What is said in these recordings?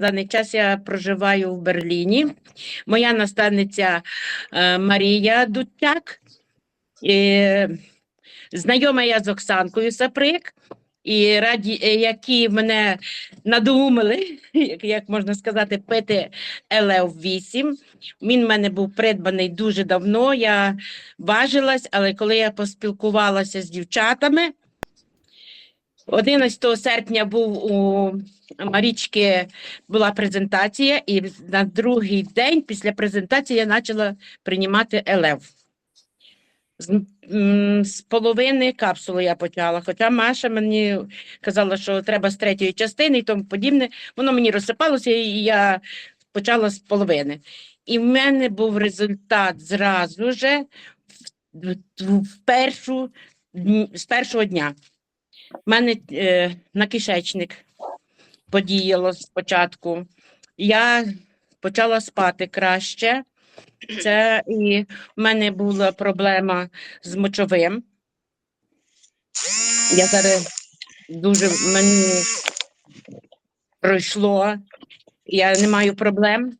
даний час я проживаю в Берліні. Моя наставниця е, Марія Дудчак. Знайома я з Оксанкою Саприк, і раді, е, які мене надумали, як, можна сказати, пити ЛФ 8. Він в мене був придбаний дуже давно. Я важилась, але коли я поспілкувалася з дівчатами, 11 серпня був у Марічки була презентація, і на другий день після презентації я почала приймати ЛФ. З, з половини капсули я почала. Хоча Маша мені казала, що треба з третьої частини і тому подібне. Воно мені розсипалося, і я почала з половини. І в мене був результат зразу же в першу, з першого дня. У мене е, на кишечник подіяло спочатку. Я почала спати краще. Це і в мене була проблема з мочовим. Я зараз дуже мені пройшло. Я не маю проблем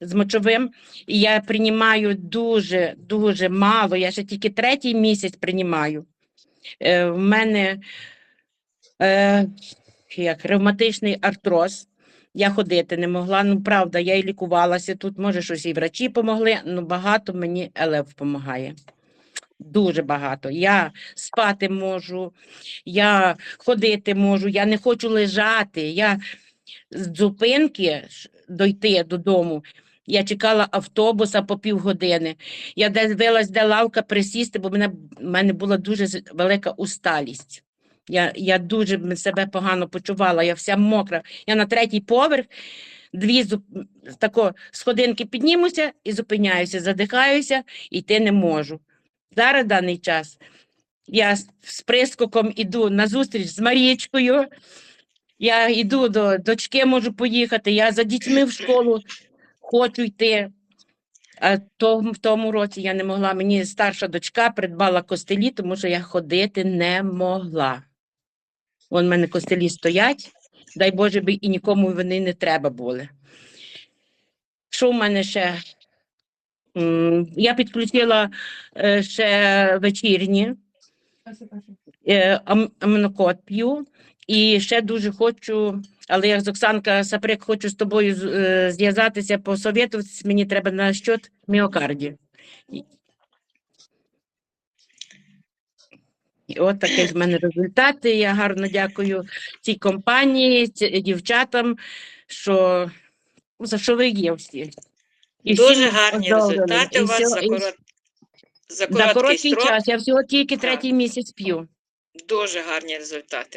з мочовим. І я приймаю дуже, дуже мало. Я ще тільки третій місяць приймаю. Е, в мене е, як ревматичний артроз. Я ходити не могла. Ну, правда, я і лікувалася тут. Може, щось і врачі допомогли, ну багато мені ЛФ допомагає. Дуже багато. Я спати можу, я ходити можу, я не хочу лежати. Я з зупинки дойти додому. Я чекала автобуса по півгодини. Я дивилась, де лавка присісти, бо в мене, в мене була дуже велика усталість. Я, я дуже себе погано почувала, я вся мокра. Я на третій поверх, дві зуп... тако, сходинки піднімуся і зупиняюся, задихаюся, йти не можу. Зараз даний час я з- прискоком іду на зустріч з Марічкою. Я йду до дочки, можу поїхати. Я за дітьми в школу хочу йти. А то, в тому році я не могла. Мені старша дочка придбала костелі, тому що я ходити не могла. Вон в мене костелі стоять, дай Боже, би і нікому вони не треба були. Що в мене ще? Я підключила е, ще вечірні е, п'ю. І ще дуже хочу, але я з Оксанка Саприк хочу з тобою е, зв'язатися, посовітуватися. Мені треба на щот міокарді. І- І от такі в мене результати. Я гарно дякую цій компанії, ці- дівчатам, що за що ви є всі. І Дуже гарні результати І у вас всього- за, і корот... за за короткий короткий строк. час. Я всього тільки третій місяць п'ю. Дуже гарні результати.